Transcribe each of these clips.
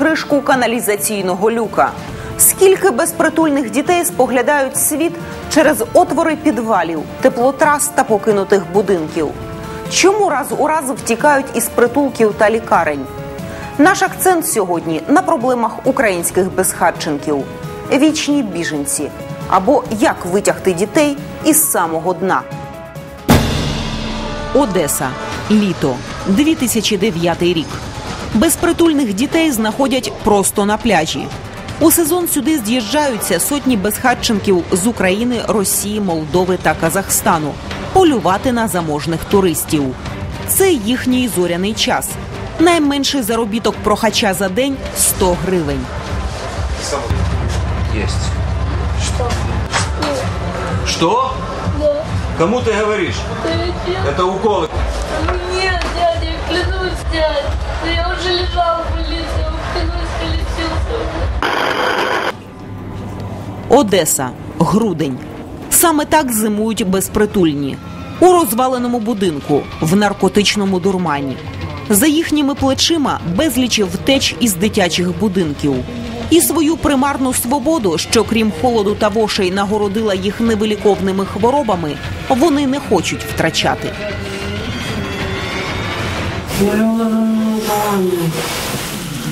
кришку каналізаційного люка. Скільки безпритульних дітей споглядають світ через отвори підвалів, теплотрас та покинутих будинків? Чому раз у раз втікають із притулків та лікарень? Наш акцент сьогодні на проблемах українських безхатченків, вічні біженці або як витягти дітей із самого дна. Одеса. Літо 2009 рік. Безпритульних дітей знаходять просто на пляжі. У сезон сюди з'їжджаються сотні безхатченків з України, Росії, Молдови та Казахстану полювати на заможних туристів. Це їхній зоряний час. Найменший заробіток прохача за день 100 гривень. Есть. Что? Что? Да. Кому ты говоришь? Зачем? Это уколы. Нет, дядя, клянусь, я уже лежал в больнице, я клянусь, колесился. Одеса, грудень. Саме так зимують безпритульні у розваленому будинку в наркотичному дурмані. За їхніми плечима безліч втеч із дитячих будинків. І свою примарну свободу, що крім холоду та вошей нагородила їх невиліковними хворобами, вони не хочуть втрачати.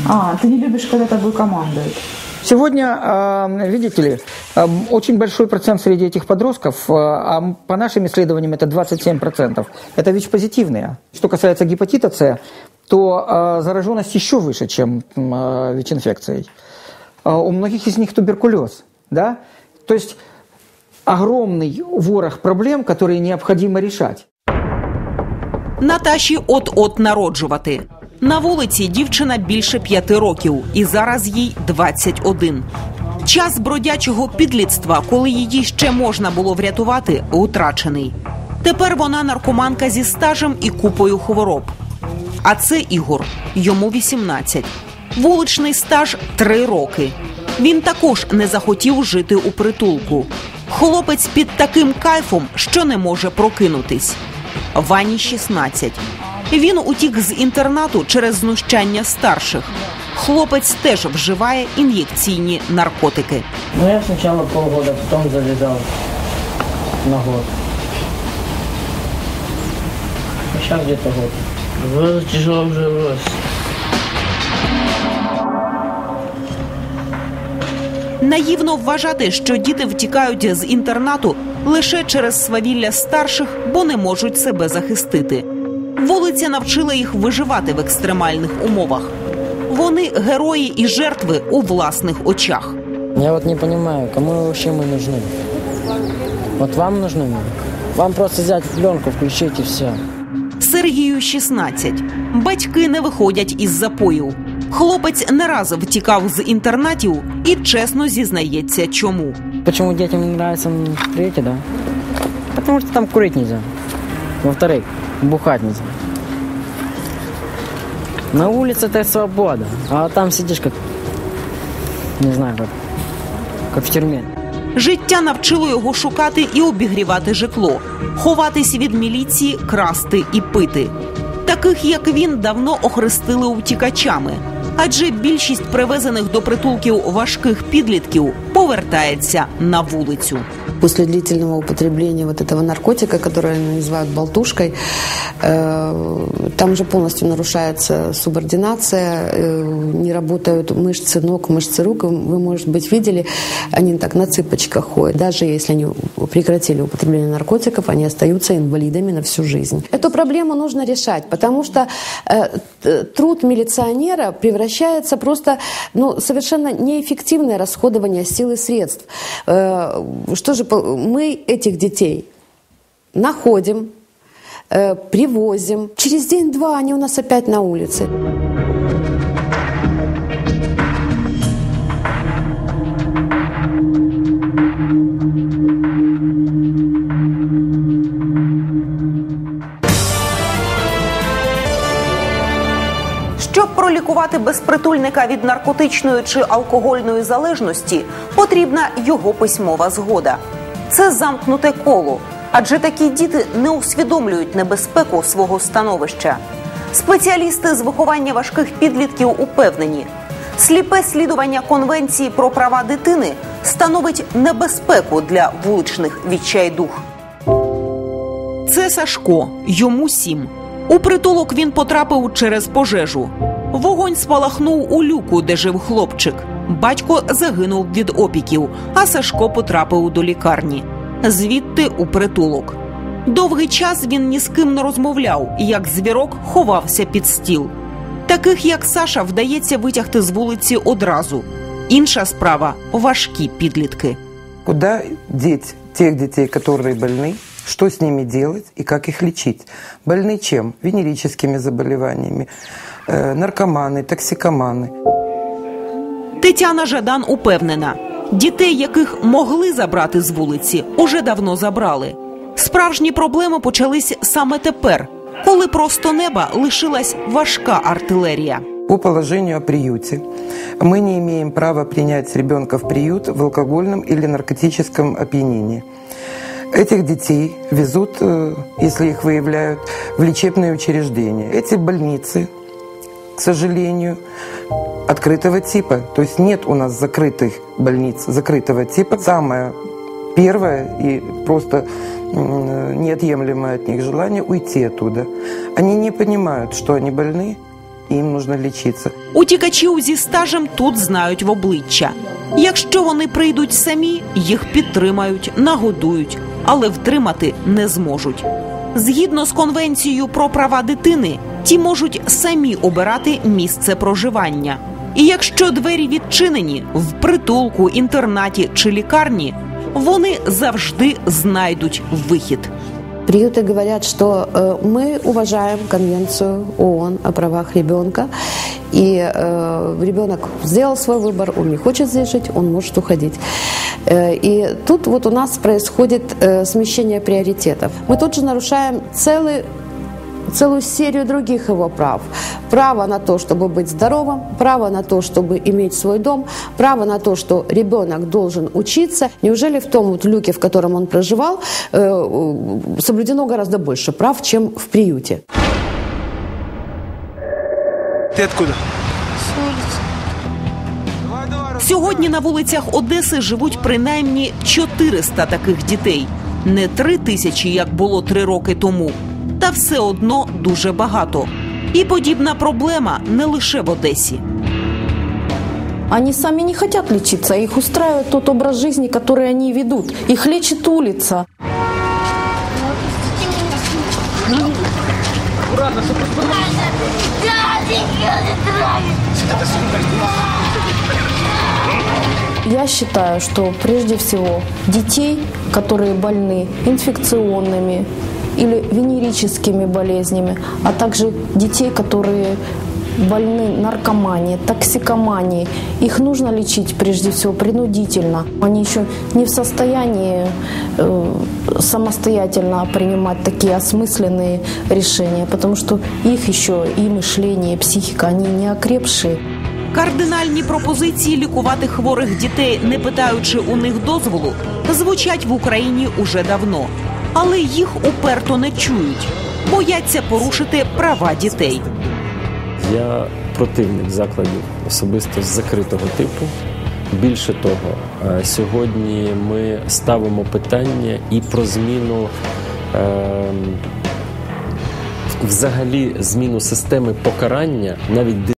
А, ты не любишь, когда тобой командуют. Сегодня, э, видите ли, э, очень большой процент среди этих подростков, э, а по нашим исследованиям это 27%, это ВИЧ-позитивные. Что касается гепатита С, то зараженность еще выше, чем ВИЧ-инфекцией. У многих из них туберкулез. Да? То есть огромный ворох проблем, которые необходимо решать. Наташі от-от народжувати. На вулиці дівчина більше п'яти років, і зараз їй 21. Час бродячого підлітства, коли її ще можна було врятувати, утрачений. Тепер вона наркоманка зі стажем і купою хвороб. А це Ігор, йому 18. Вуличний стаж 3 роки. Він також не захотів жити у притулку. Хлопець під таким кайфом, що не може прокинутись. Вані 16. Він утік з інтернату через знущання старших. Хлопець теж вживає ін'єкційні наркотики. Ну, я сначала полгода, потом завязал на год. А сейчас где-то год. Тяжело вжилось. Наївно вважати, що діти втікають з інтернату лише через свавілля старших, бо не можуть себе захистити. Вулиця навчила їх виживати в екстремальних умовах. Вони герої і жертви у власних очах. Я вот не понимаю, кому вообще мы нужны? Вот вам нужны мы? Вам просто взять пленку, включить и все. Сергію 16. Батьки не виходять із запою. Хлопець не раз втікав з інтернатів і чесно зізнається, чому. Почему детям не нравится м, третье, да? Потому что там курить нельзя. Во-вторых, бухать нельзя. На улице это свобода, а там сидишь как, не знаю, как, как в тюрьме. Життя навчило його шукати і обігрівати житло, ховатись від міліції, красти і пити. Таких як він давно охрестили утікачами, адже більшість привезених до притулків важких підлітків повертається на вулицю. После длительного употребления вот этого наркотика, который называют болтушкой, э, там же полностью нарушается субординация, э, не работают мышцы ног, мышцы рук. Вы, может быть, видели, они так на цыпочках ходят. Даже если они прекратили употребление наркотиков, они остаются инвалидами на всю жизнь. Эту проблему нужно решать, потому что э, труд милиционера превращается просто ну, совершенно неэффективное расходование сил и средств. Что же, мы этих детей находим, э, привозим. Через день-два они у нас опять на улице. Щоб пролікувати безпритульника від наркотичної чи алкогольної залежності, потрібна його письмова згода. Це замкнуте коло, адже такі діти не усвідомлюють небезпеку свого становища. Спеціалісти з виховання важких підлітків упевнені, Сліпе слідування конвенції про права дитини становить небезпеку для вуличних відчайдух. Це Сашко, йому сім. У притулок він потрапив через пожежу. Вогонь спалахнув у люку, де жив хлопчик. Батько загинув від опіків, а Сашко потрапив до лікарні. Звідти у притулок. Довгий час він ні з ким не розмовляв, і як звірок ховався під стіл. Таких як Саша вдається витягти з вулиці одразу. Інша справа важкі підлітки. Куда деть тех детей, которые больны, что с ними делать и как их лечить? Больны чем? Венерическими заболеваниями, э, наркоманы, токсикоманы. Тетяна Жадан упевнена, дітей, яких могли забрати з вулиці, уже давно забрали. Справжні проблеми почались саме тепер, коли просто неба лишилась важка артилерія. По положению о приюте мы не имеем права принять ребенка в приют в алкогольном или наркотическом опьянении. Этих детей везут, э, если их выявляют, в лечебные учреждения. Эти больницы, к сожалению, открытого типа. То есть нет у нас закрытых больниц закрытого типа. Самое первое и просто м, неотъемлемое от них желание уйти оттуда. Они не понимают, что они больны, и им нужно лечиться. Утікачів зі стажем тут знають в обличчя. Якщо вони прийдуть самі, їх підтримають, нагодують, але втримати не зможуть. Згідно з конвенцією про права дитини, ті можуть самі обирати місце проживання. І якщо двері відчинені в притулку, інтернаті чи лікарні, вони завжди знайдуть вихід. Приюты говорят, что э, мы уважаем Конвенцию ООН о правах ребенка, и э, ребенок сделал свой выбор, он не хочет здесь жить, он может уходить. Э, и тут вот у нас происходит э, смещение приоритетов. Мы тут же нарушаем целый целую серию других его прав. Право на то, чтобы быть здоровым, право на то, чтобы иметь свой дом, право на то, что ребенок должен учиться. Неужели в том вот люке, в котором он проживал, э, э, соблюдено гораздо больше прав, чем в приюте? Ты откуда? Сьогодні на вулицях Одеси живуть принаймні 400 таких дітей. Не три тисячі, як було три роки тому, та все одно дуже багато. І подібна проблема не лише в Одесі. Они сами не хотят лечиться, их устраивает тот образ жизни, который они ведут. Их лечит улица. Я считаю, что прежде всего детей, которые больны инфекционными или венерическими болезнями, а также детей, которые больны наркоманией, токсикоманией, их нужно лечить прежде всего принудительно. Они еще не в состоянии э, самостоятельно принимать такие осмысленные решения, потому что их еще и мышление, и психика, они не окрепшие. Кардинальні пропозиції лікувати хворих дітей, не питаючи у них дозволу, звучать в Україні уже давно, але їх уперто не чують, бояться порушити права дітей. Я противник закладів особисто з закритого типу. Більше того, е, сьогодні ми ставимо питання і про зміну е, взагалі зміну системи покарання навіть